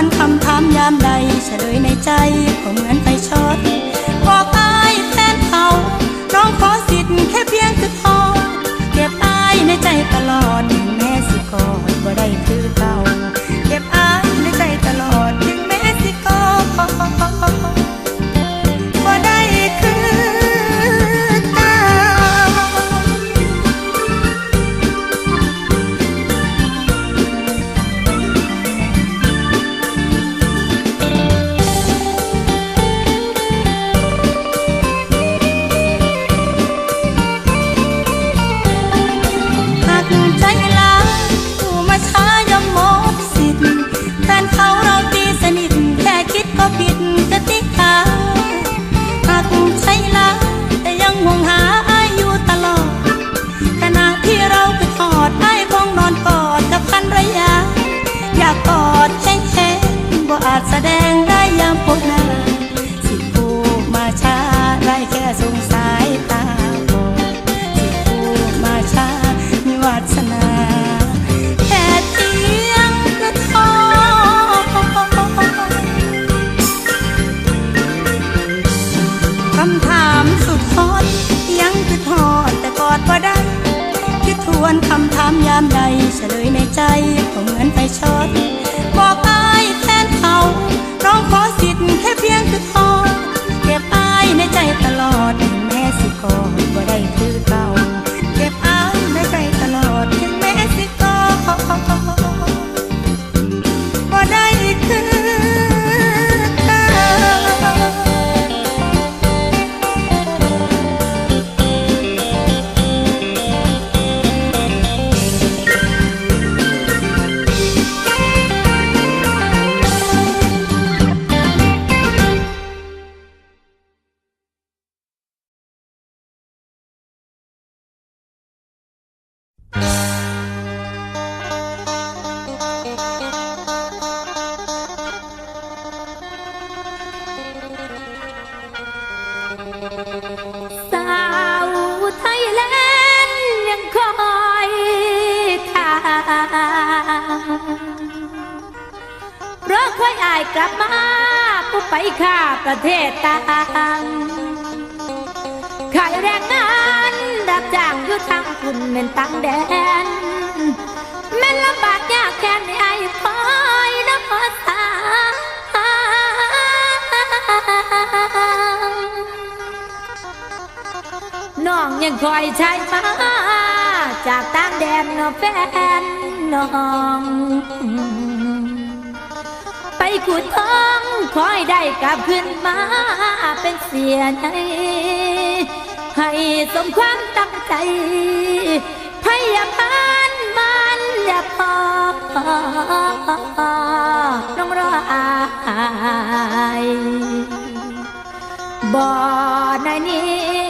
วนคำถามยามใดเฉลยในใจก็เหมือนไฟช็อตบอกอายแฟนเขาร้องขอสิทธิ์แค่ แดงได้ยามพบหน้าสิผู้มาช้าได้แค่สงสายตาบอดสิผู้มาช้ามีวาสนาแค่เพียงกระทอคำถามสุดฮอตยังคือทอดแต่กอดบ่ได้คิดทวนคำถามยามใดเฉลยในใจก็เหมือน ค่อยอายกลับมาผู้ไปข้าประเทศต่างขายแรงงานรับจ้างอยู่ทางคุณเป็นตังแดนแม่ลำบากยากแค่ไหนไอ้คอยน้ำมาสาน้องยังคอยใช้มาจากต่างแดนเนอแฟนน้อง ไปขุดทองคอยได้กลับขึ้นมาเป็นเสียในให้สมความตั้งใจพยาบาลมันอย่าพอน้องรออายบ่ในนี้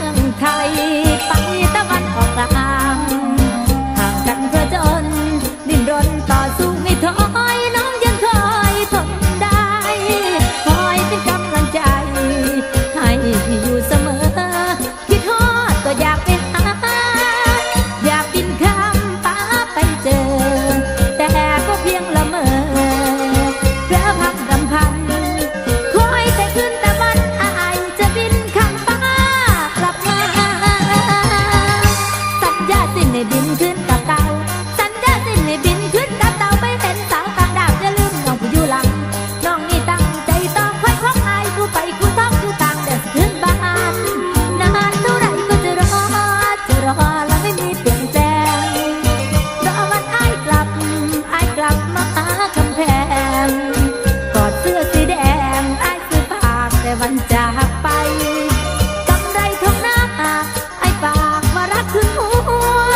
วันจากไปกำไรทองหน้าไอ้ปากมารักถึงหัว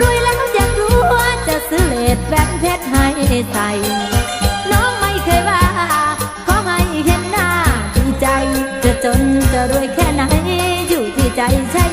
รวยแล้วอยากรู้ว่าจะซื้อเลดแหงเพชรให้ใส่น้องไม่เคยว่าขอให้เห็นหน้าถึงใจ จะจนจะรวยแค่ไหนอยู่ที่ใจใช่